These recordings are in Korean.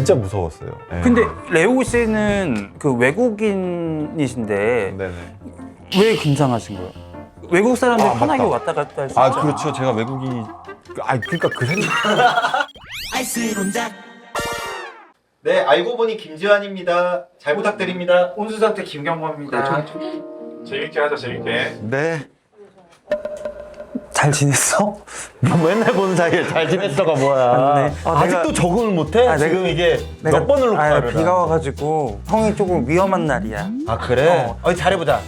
진짜 무서웠어요. 네. 근데 레오 씨는 그 외국인이신데 네네. 왜 긴장하신 거예요? 외국 사람들 아, 편하게 맞다. 왔다 갔다 할수 아. 그렇죠. 제가 외국인이 아 그러니까 그 생각. 네, 알고 보니 김지환입니다. 잘 부탁드립니다. 온수 상태 김경범입니다. 재밌게 하자 재밌게 네. 잘 지냈어? 뭐 맨날 보는 사이에 잘 지냈어가 뭐야. 아, 아, 직도 내가- 적응을 못해? 아, 내가- 지금 이게 내가- 몇 번을 아, 녹화를 비가 와가지고 형이 조금 위험한 날이야. 아 그래? 어, 잘해보자.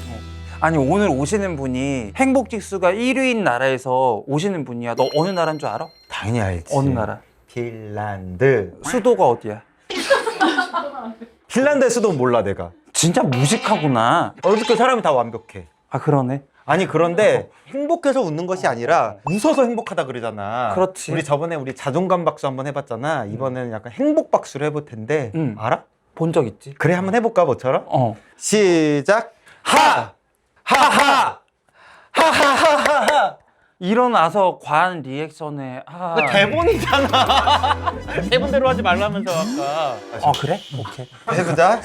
아니 오늘 오시는 분이 행복 지수가 1위인 나라에서 오시는 분이야. 너 어느 나라인 줄 알아? 당연히 알지. 어느 나라? 핀란드. 수도가 어디야? 핀란드의 수도는 몰라 내가. 진짜 무식하구나. 어저께 사람이 다 완벽해. 아 그러네. 아니 그런데 행복해서 웃는 것이 아니라 웃어서 행복하다 그러잖아. 그렇지. 우리 저번에 우리 자존감 박수 한번 해봤잖아. 이번에는 약간 행복 박수를 해볼 텐데 음. 알아? 본 적 있지? 그래 한번 해볼까 뭐처럼? 어. 시작. 하 하하 하하하하하. 일어나서 과한 리액션에 아. 그 대본이잖아. 대본대로 하지 말라면서 아까. 어 그래? 오케이. 해보자.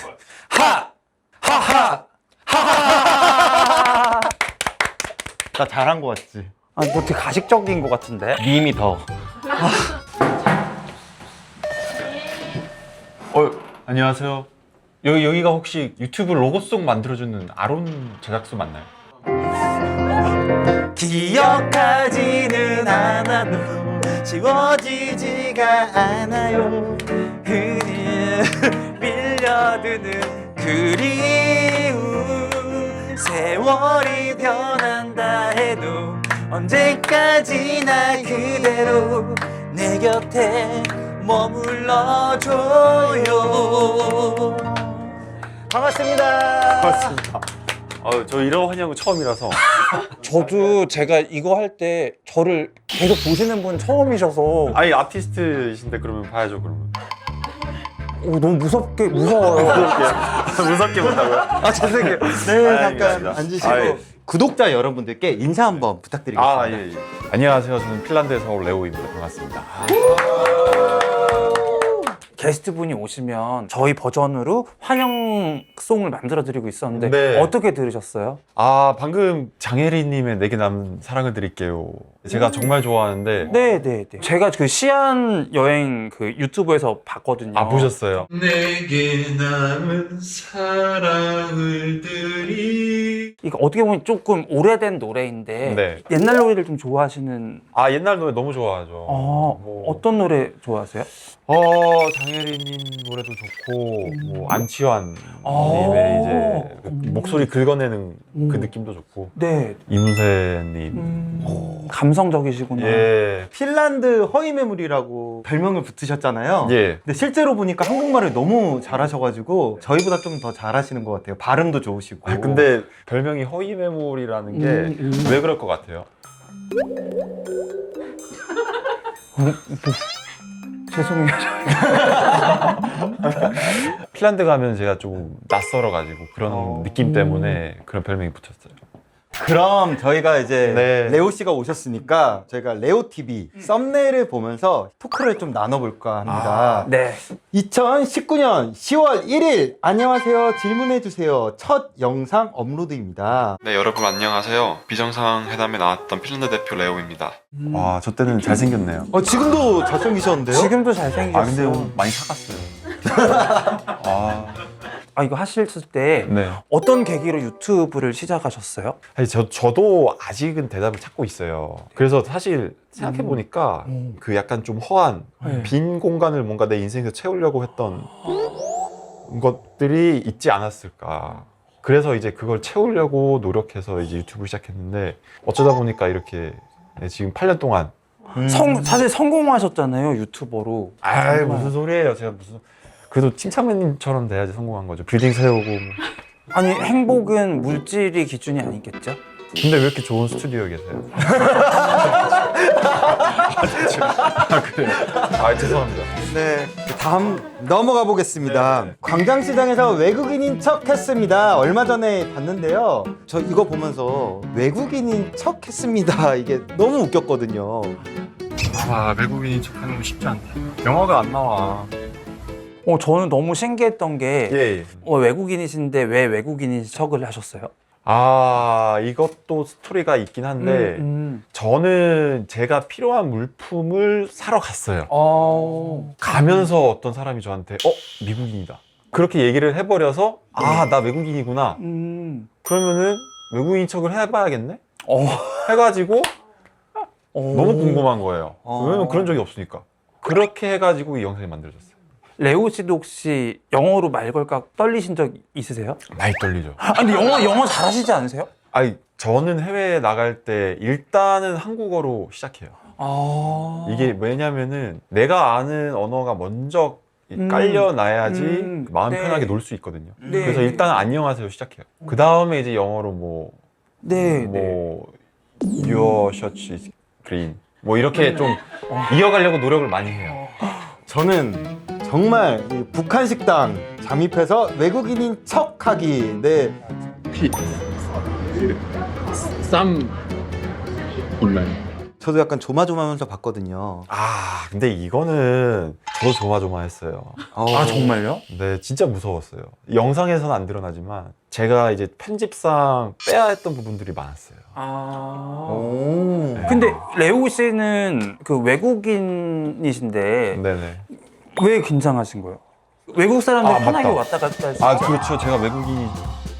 하 하하 하하하하. 나 잘한 거 같지? 아너 되게 가식적인 것 같은데. 님이 더. 어 안녕하세요. 여기 여기가 혹시 유튜브 로고송 만들어주는 아론 제작소 맞나요? 기억하지는 않아도 지워지지가 않아요 흔히 밀려드는 그리움 세월이 변한다 해도 언제까지나 그대로 내 곁에 머물러줘요 반갑습니다 맞습니다. 아, 저 이런 환영은 처음이라서. 저도 제가 이거 할 때 저를 계속 보시는 분 처음이셔서 아니 아티스트이신데 그러면 봐야죠 그러면. 오, 너무 무섭게 무서워요. 무섭게 본다고요? 아 죄송해요. 네 아, 잠깐 알겠습니다. 앉으시고 아, 예. 구독자 여러분들께 인사 한번 부탁드리겠습니다. 아 예, 예. 안녕하세요. 저는 핀란드에서 온 레오입니다. 반갑습니다. 게스트 분이 오시면 저희 버전으로 환영송을 만들어 드리고 있었는데 네. 어떻게 들으셨어요? 아 방금 장혜리님의 내게 남은 사랑을 드릴게요. 제가 정말 좋아하는데 네, 네, 네. 제가 그 시안 여행 그 유튜브에서 봤거든요. 아 보셨어요? 내게 남은 사랑을 드리 이거 어떻게 보면 조금 오래된 노래인데 네. 옛날 노래를 좀 좋아하시는 아 옛날 노래 너무 좋아하죠. 어, 뭐, 어떤 노래 좋아하세요? 어 장혜리님 노래도 좋고 뭐 안치환 아. 님의 이제 그 음. 목소리 긁어내는 그 음. 느낌도 좋고 네. 이문세님 음, 감성적이시구나. 예. 핀란드 허위 매물이라고 별명을 붙으셨잖아요. 예. 근데 실제로 보니까 한국말을 너무 잘하셔가지고 저희보다 좀 더 잘하시는 것 같아요. 발음도 좋으시고. 아, 근데 별명이 허위 매물이라는 게 왜 음, 음. 그럴 것 같아요? 죄송해요. 핀란드 가면 제가 좀 낯설어가지고 그런 어. 느낌 때문에 그런 별명이 붙었어요. 그럼 저희가 이제 네. 레오 씨가 오셨으니까 저희가 레오 TV 썸네일을 보면서 토크를 좀 나눠볼까 합니다. 네. 2019년 10월 1일 안녕하세요 질문해 주세요 첫 영상 업로드입니다. 네, 여러분 안녕하세요. 비정상 회담에 나왔던 핀란드 대표 레오입니다. 와, 저 때는 잘생겼네요. 어, 지금도 잘생기셨는데요? 지금도 잘생겼어요. 아, 근데 오늘 많이 사갔어요. 아, 아, 이거 하실 때 네. 어떤 계기로 유튜브를 시작하셨어요? 아니, 저, 저도 아직은 대답을 찾고 있어요. 그래서 사실 생각해보니까 음. 그 약간 좀 허한 네. 빈 공간을 뭔가 내 인생에서 채우려고 했던 것들이 있지 않았을까. 그래서 이제 그걸 채우려고 노력해서 이제 유튜브 시작했는데 어쩌다 보니까 이렇게 네, 지금 8년 동안 음. 성, 사실 성공하셨잖아요, 유튜버로. 아이 무슨 소리예요 제가 무슨 그래도 침착맨님처럼 돼야지 성공한 거죠 빌딩 세우고 뭐. 아니, 행복은 물질이 기준이 아니겠죠? 근데 왜 이렇게 좋은 스튜디오에 계세요? 아 그래요? 아 죄송합니다 네, 다음 넘어가 보겠습니다. 광장시장에서 외국인인 척 했습니다. 얼마 전에 봤는데요. 저 이거 보면서 외국인인 척 했습니다. 이게 너무 웃겼거든요. 아 외국인인 척하는 거 쉽지 않다 영어가 안 나와 어, 저는 너무 신기했던 게 예, 예. 어, 외국인이신데 왜 외국인인 척을 하셨어요? 아 이것도 스토리가 있긴 한데 음, 저는 제가 필요한 물품을 사러 갔어요. 어. 가면서 어떤 사람이 저한테 어 미국인이다 그렇게 얘기를 해버려서 아 나 외국인이구나 음. 그러면은 외국인 척을 해봐야겠네 어. 해가지고 어. 너무 궁금한 거예요 어. 왜냐면 그런 적이 없으니까 그렇게 해가지고 이 영상이 만들어졌어요 레오 씨도 혹시 영어로 말 걸까 떨리신 적 있으세요? 많이 떨리죠 아, 근데 영어 영어 잘하시지 않으세요? 아니 저는 해외에 나갈 때 일단은 한국어로 시작해요 아. 이게 왜냐면은 내가 아는 언어가 먼저 이 음. 깔려놔야지 음. 마음 네. 편하게 놀 수 있거든요 네. 그래서 일단 안녕하세요 시작해요 그 다음에 이제 영어로 뭐 네, 네. 뭐 your shirt is green 뭐 이렇게 좀 어. 이어가려고 노력을 많이 해요. 저는 정말 이 북한 식당 잠입해서 외국인인 척하기. 네. 쌈 온라인. 저도 약간 조마조마하면서 봤거든요. 아 근데 이거는 저도 조마조마했어요. 아 정말요? 근데 진짜 무서웠어요. 영상에서는 안 드러나지만 제가 이제 편집상 빼야 했던 부분들이 많았어요. 아. 오. 근데 레오 씨는 그 외국인이신데 네네. 왜 긴장하신 거예요? 외국 사람들 아, 편하게 맞다. 왔다 갔다 할수 아? 그렇죠. 제가 외국인이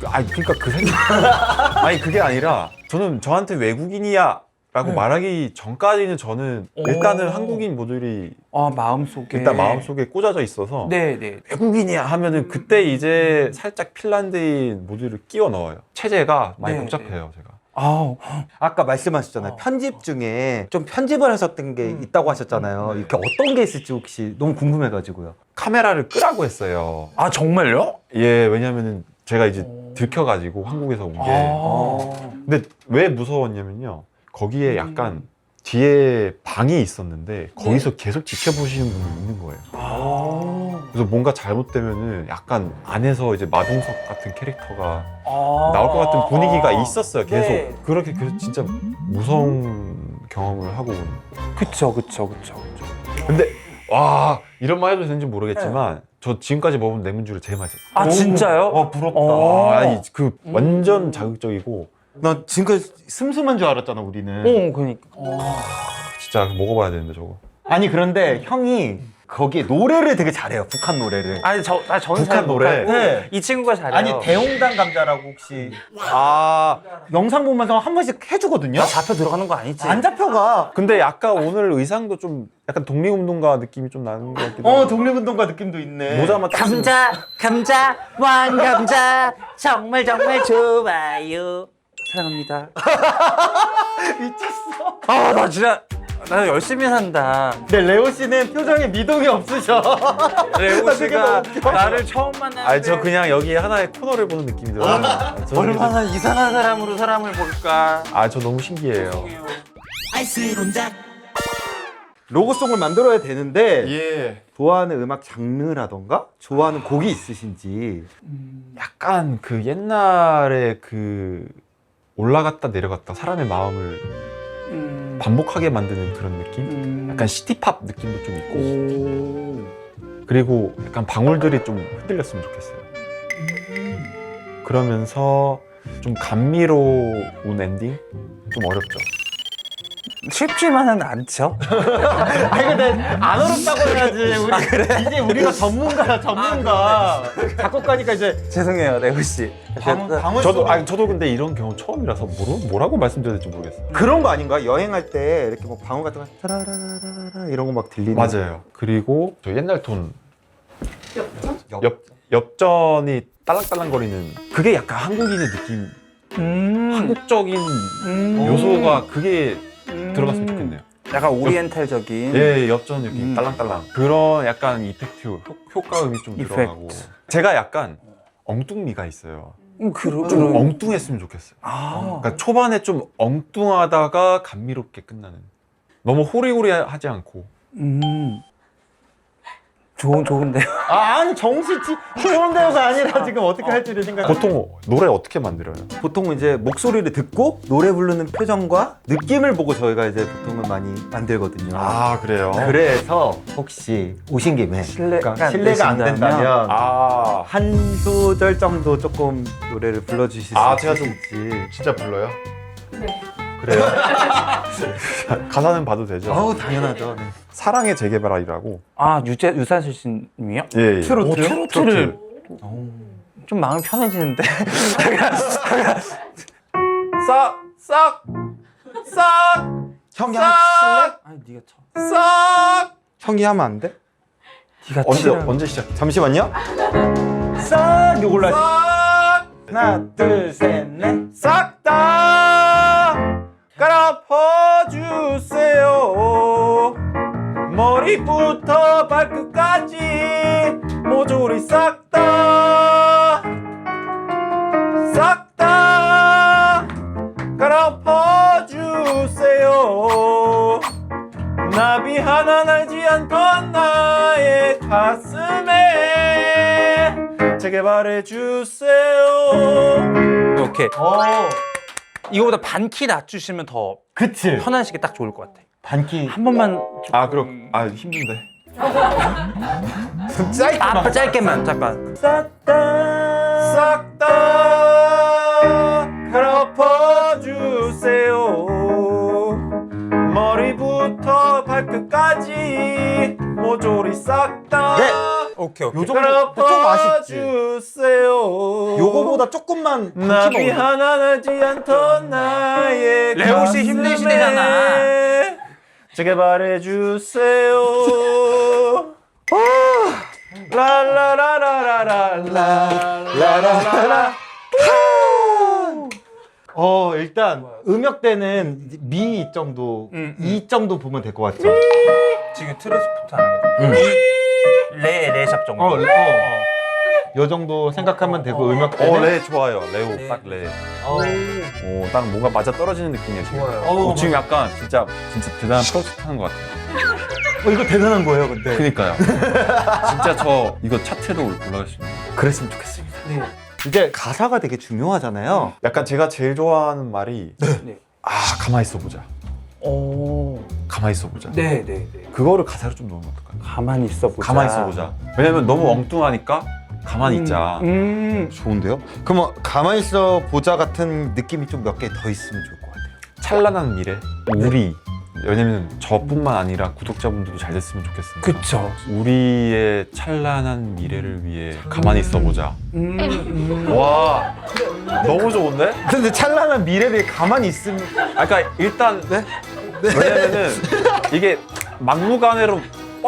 아 그러니까 그 생각. 아니 그게 아니라 저는 저한테 외국인이야. 라고 네. 말하기 전까지는 저는 오. 일단은 한국인 모델이 아 마음속에 일단 마음속에 꽂아져 있어서 네 네 외국인이야 하면은 그때 이제 살짝 핀란드인 모듈을 끼워 넣어요. 체제가 많이 네, 복잡해요, 제가. 아 아까 말씀하셨잖아요. 어. 편집 중에 좀 편집을 하셨던 게 음. 있다고 하셨잖아요. 이렇게 어떤 게 있을지 혹시 너무 궁금해가지고요. 카메라를 끄라고 했어요. 아, 정말요? 예, 왜냐면은 제가 이제 오. 들켜가지고 한국에서 온 게. 아. 근데 왜 무서웠냐면요. 거기에 약간 뒤에 방이 있었는데 거기서 계속 지켜보시는 분이 있는 거예요. 아. 그래서 뭔가 잘못되면은 약간 안에서 이제 마동석 같은 캐릭터가 아. 나올 것 같은 분위기가 있었어요. 계속 네. 그렇게 그래서 진짜 무서운 경험을 하고 온. 그쵸 그쵸 그쵸 그쵸. 근데 와 이런 말 해도 되는지 모르겠지만 저 지금까지 먹은 레몬주를 제일 맛있었어요. 아 진짜요? 어 부럽다. 어. 아, 아니 그 음. 완전 자극적이고 나 지금까지 슴슴한 줄 알았잖아 우리는. 어 그니까. 진짜 먹어봐야 되는데 저거. 아니 그런데 형이 거기에 노래를 되게 잘해요. 북한 노래를. 아니 저, 아 저는 북한 잘 노래? 못하고 네. 이 친구가 잘해요. 아니 대홍당 감자라고 혹시 아 영상 보면서 한 번씩 해주거든요. 나 잡혀 들어가는 거 아니지? 안 잡혀가. 근데 약간 오늘 의상도 좀 약간 독립운동가 느낌이 좀 나는 것 같기도 어 하고. 독립운동가 느낌도 있네. 모자만 딱 감자, 감자, 왕 감자, 정말 정말 좋아요. 사랑합니다. 미쳤어. 아 나 진짜 나 열심히 산다. 근데 레오 씨는 표정에 미동이 없으셔. 레오 되게 씨가 너무 웃겨. 나를 처음 만났는데 아니 저 그냥 여기 하나의 코너를 보는 느낌이 들어요. 아, 저는 얼마나 이상한 사람으로 사람을 볼까. 아 저 너무 신기해요. 로고송을 만들어야 되는데 예. 좋아하는 음악 장르라던가 좋아하는 곡이 있으신지. 약간 그 옛날에 그 올라갔다 내려갔다 사람의 마음을 음. 반복하게 만드는 그런 느낌? 음. 약간 시티팝 느낌도 좀 있고 오. 그리고 약간 방울들이 좀 흔들렸으면 좋겠어요. 그러면서 좀 감미로운 엔딩? 좀 어렵죠. 쉽지만은 않죠. 아니 근데 안 어렵다고 해야지. 우리 이제 우리가 전문가야 전문가. 작곡 가니까 이제 죄송해요, 레오 씨. 방, 방울 저도 아니 저도 근데 이런 경우 처음이라서 뭐로, 뭐라고 말씀드려야 될지 모르겠어요. 그런 거 아닌가? 여행할 때 이렇게 뭐 방울 같은 거 타라라라라 이런 거 막 들리는. 맞아요. 그리고 저 옛날 톤 엽- 옆, 옆전이 딸랑딸랑거리는 그게 약간 한국인의 느낌 음. 한국적인 음. 요소가 그게 음. 들어갔으면 좋겠네요. 약간 오리엔탈적인. 예, 옆전 이렇게 음. 딸랑딸랑 그런 약간 이펙트 효, 효과음이 좀 이펙트. 들어가고 제가 약간 엉뚱미가 있어요. 음, 그러, 좀 그러- 엉뚱했으면 좋겠어요. 아. 그러니까 초반에 좀 엉뚱하다가 감미롭게 끝나는 너무 호리호리하지 않고 음. 좋은 좋은데요. 아, 아니 정시치 좋은 데가 아니라 지금 어떻게 할지를 생각. 보통 노래 어떻게 만들어요? 보통 이제 목소리를 듣고 노래 부르는 표정과 느낌을 보고 저희가 이제 보통은 많이 만들거든요. 아 그래요? 그래서 혹시 오신 김에 실례가 그러니까 안 실례가 안 되신다면? 된다면 아 한 소절 정도 조금 노래를 불러주실 수 아, 제가 좀- 있을지. 진짜 불러요? 네. 그래요? 가사는 봐도 되죠? 어우 당연하죠. 네. 사랑의 재개발이라고. 아 유재 유산슬 씨님이요? 예. 예. 트로트요? 오, 트로트를 좀 마음이 편해지는데. 싹, 싹, 싹, 형이 한번 칠래? 아니 네가 쳐. 싹! 형이 하면 안 돼? 네가 언제 치라. 언제 시작? 잠시만요. 싹! 요걸로 하시 싹, 하나, 둘, 셋, 넷. 싹 다 갈아퍼 주세요. 머리부터 발끝까지 모조리 싹 다, 싹다 갈아퍼 주세요. 나비 하나 날지 않던 나의 가슴에 재개발해 주세요. 이렇게 어, 이거보다 반 키 낮추시면 더 그치. 편안하시게 딱 좋을 것 같아. 반키. 한 번만 좀아 그럼 아 힘든데. 좀 짧게. 아, 짧게만 잠깐. 싹다 싹다 갈아퍼 주세요. 머리부터 발끝까지 모조리 싹다. 네. 오케이 오케이. 요 정도 좀 아쉽지. 주세요. 요거보다 조금만 나비 반키만 올려. 하나 나지 않던 나의 레오 씨 힘내시대잖아. 재개발해 주세요. 라라라라라라라라라. 어, 일단 음역대는 미 정도, 음, 음. 이 정도 보면 될 것 같죠? 지금 트랜스포트 하는 거죠. 음. 레 레샵 정도. 어, 레- 어. 요 정도 생각하면 되고 음역대는 어, 레 좋아요. 레오 네. 딱 레. 어. 오, 딱 뭔가 맞아 떨어지는 느낌이에요. 지금. 좋아요. 어, 오, 지금 약간 진짜 진짜 대단한 프로젝트 하는 것 같아요. 어, 이거 대단한 거예요, 근데. 그니까요. 진짜 저 이거 차트로 올라갈 수 있는. 그랬으면 좋겠습니다. 네. 이제 가사가 되게 중요하잖아요. 약간 제가 제일 좋아하는 말이 네. 아 가만히 있어 보자. 오. 가만히 있어 보자. 네, 네, 네. 그거를 가사로 좀 넣으면 어떨까요? 가만히 있어 보자. 가만히 있어 보자. 왜냐면 너무 엉뚱하니까 가만히 있자. 음. 좋은데요? 그럼 가만히 있어 보자 같은 느낌이 좀 몇 개 더 있으면 좋을 것 같아요. 찬란한 미래, 우리. 왜냐면 저뿐만 아니라 구독자분들도 잘 됐으면 좋겠습니다. 그쵸. 우리의 찬란한 미래를 위해 가만히 있어 보자. 음, 음. 와, 너무 좋은데? 근데 찬란한 미래를 가만히 있으면 아, 그러니까 일단 왜냐면은 이게 막무가내로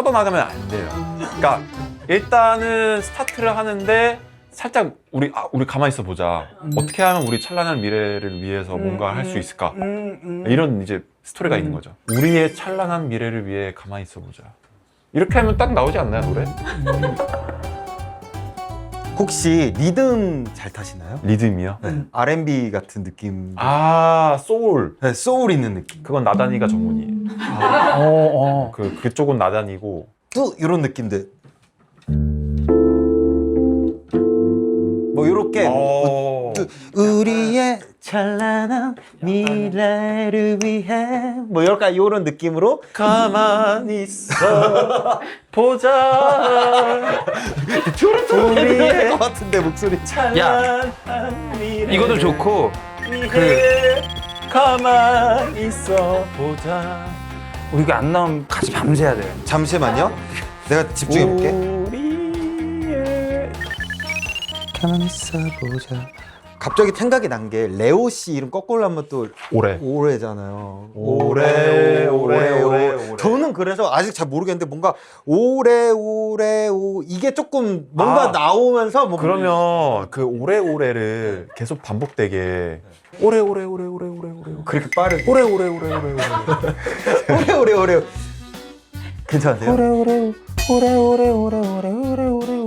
뻗어나가면 안 돼요. 그러니까 일단은 스타트를 하는데 살짝 우리 아, 우리 가만히 있어 보자. 어떻게 하면 우리 찬란한 미래를 위해서 뭔가 할 수 있을까? 음, 음. 이런 이제 스토리가 있는 거죠. 우리의 찬란한 미래를 위해 가만히 있어 보자. 이렇게 하면 딱 나오지 않나요 노래? 혹시 리듬 잘 타시나요? 리듬이요? 네. R&B 같은 느낌. 아 소울. 네, 소울 있는 느낌. 그건 나단이가 전문이에요. 어, 어. 그 그쪽은 나단이고 또 이런 느낌들. 뭐 이렇게 어. 우리의 찬란한 미래를 위해. 뭐 이렇게 이런 느낌으로? 가만히 있어. 보자. 우리의 것 같은데 목소리. 야, 이것도 좋고 그 가만히 있어. 보자. 우리가 안 나오면 같이 밤새야 돼요. 잠시만요. 내가 집중해 볼게. 우리의 가만히 있어 보자. 갑자기 생각이 난 게 레오 씨 이름 거꾸로 하면 또 올해. 올해, 올해, 올해, 올해. 저는 그래서 아직 잘 모르겠는데 뭔가 올해 올해 오 이게 조금 뭔가 아, 나오면서 뭐 그러면 그 오래오래를 계속 반복되게 오래 오래 오래 오래 오래 오래 그렇게 빠르게 오래 오래 오래 오래 오래 오래 오래 오래 괜찮으세요? 오래 오래 오래 오래 오래 오래 오래오래 오래.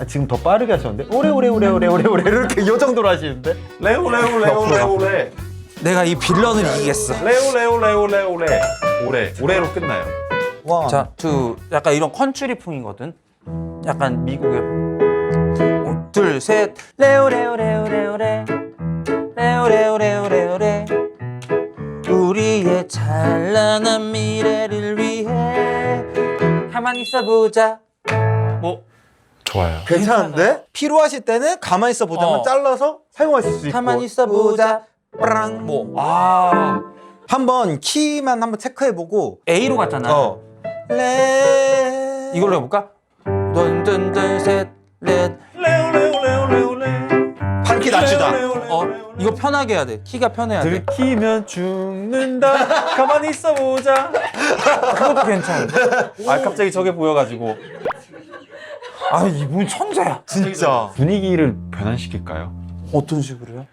아, 지금 더 빠르게 하셨는데 오래 오래 오래 오래 오래 오래 이렇게 요 정도로 하시는데 레오 레오 레오 레오 레 내가 이 빌런을 이기겠어. 레오 레오 레오 레오 레 오래 올해로 끝나요 원. 자, 투 약간 이런 컨츄리풍이거든. 약간 미국의 어, 둘, 셋. 레오 레오 레오 레오 레. 레오 레오 레오 레오 레. 우리의 찬란한 미래를 위해 가만히 있어 보자. 뭐 좋아요. 괜찮은데? 필요하실 때는 가만히 있어 보자만 어. 잘라서 사용하실 수 있고. 가만히 있어 보자. 뿌랑. 뭐 아, 한번 키만 한번 체크해보고. A로 갔잖아. 어. 레. 이걸로 해볼까? 든든든 셋, 넷. 레오 레오 레오 레오 레. 판키 낮추자. 어, 이거 편하게 해야 돼. 키가 편해야 돼. 들키면 죽는다. 가만히 있어 보자. 그것도 괜찮은데. 아 갑자기 저게 보여가지고 아, 이분 천재야. 진짜. 분위기를 변환시킬까요? 어떤 식으로요?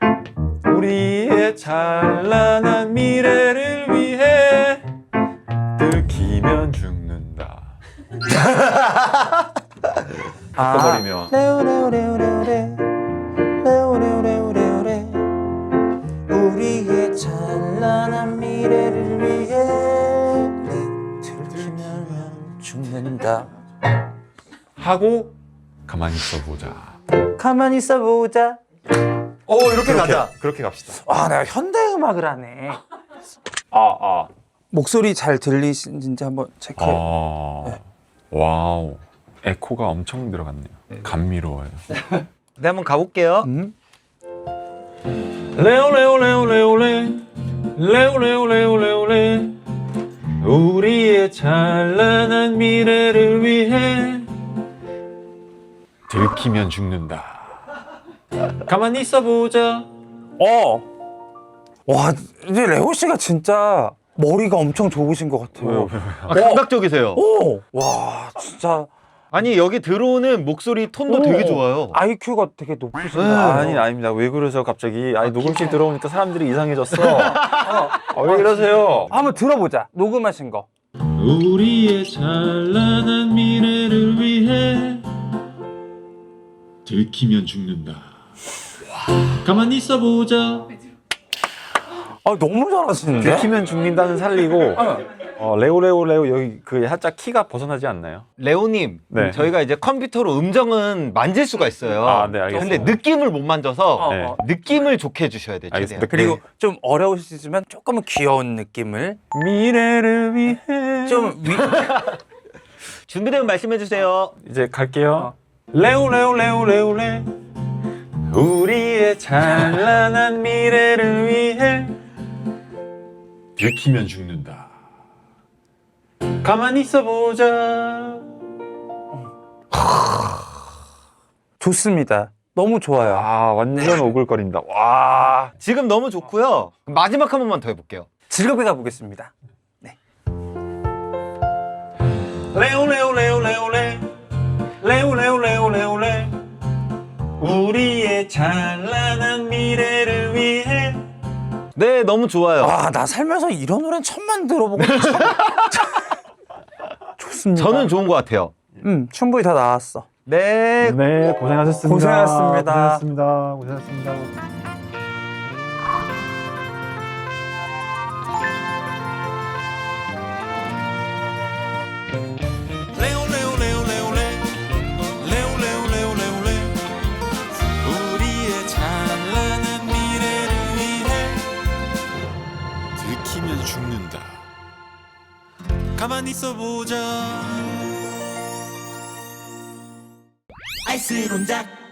우리의 찬란한 미래를 위해 들키면 죽는다. 바꿔버리면 레오 레오 레오 레오 레. 레오 레오 레오 레오 레. 우리의 찬란한 미래를 위해 들키면 죽는다. 하고 가만히 있어 보자. 가만히 있어 보자. 어, 이렇게 가자. 그렇게 갑시다. 아, 내가 현대 음악을 하네. 아 아. 목소리 잘 들리시는지 한번 체크해. 아. 와우. 에코가 엄청 들어갔네요. 감미로워요. 네, 한번 가볼게요. 음? 레오 레오 레오 레오 레 레오 레오 레오 레오 레 우리의 찬란한 미래를 위해 들키면 죽는다 가만히 있어 보자 어. 와, 이제 레오 씨가 진짜 머리가 엄청 좋으신 것 같아요. 아, 감각적이세요. 오, 와, 진짜 아니, 여기 들어오는 목소리 톤도 오. 되게 좋아요. IQ가 되게 높으신 것 네. 같아요. 아니 아닙니다 왜 그러세요 갑자기 아니 녹음실 들어오니까 사람들이 이상해졌어 아, 왜 이러세요 한번 들어보자. 녹음하신 거. 우리의 찬란한 미래를 위해 들키면 죽는다. 가만히 있어 보자. 아, 너무 잘하시는데? 들키면 죽는다는 살리고 어, 레오 레오 레오 여기 그 살짝 키가 벗어나지 않나요? 레오님, 네. 저희가 이제 컴퓨터로 음정은 만질 수가 있어요. 아, 네, 알겠습니다. 근데 느낌을 못 만져서 어, 네. 어. 느낌을 좋게 해주셔야 돼요. 최대한. 알겠습니다. 그리고 좀 어려우시지만 조금은 귀여운 느낌을 미래를 위해 좀 위... 준비되면 말씀해 주세요. 이제 갈게요. 레오 레오 레오 레오 레 우리의 찬란한 미래를 위해 들키면 죽는다. 가만히 있어 보자. 좋습니다. 너무 좋아요. 아 완전 오글거린다. 와. 지금 너무 좋고요. 마지막 한 번만 더 해볼게요. 즐겁게 가보겠습니다. 레오 레오 레오 찬란한 미래를 위해 네, 너무 좋아요. 아, 나 살면서 이런 노래는 처음만 들어보고 참... 좋습니다. 저는 좋은 것 같아요. 음, 충분히 다 나왔어. 네, 네 고생하셨습니다. 고생하셨습니다. 고생하셨습니다. 고생하셨습니다. 있어 보자. 아이스 논작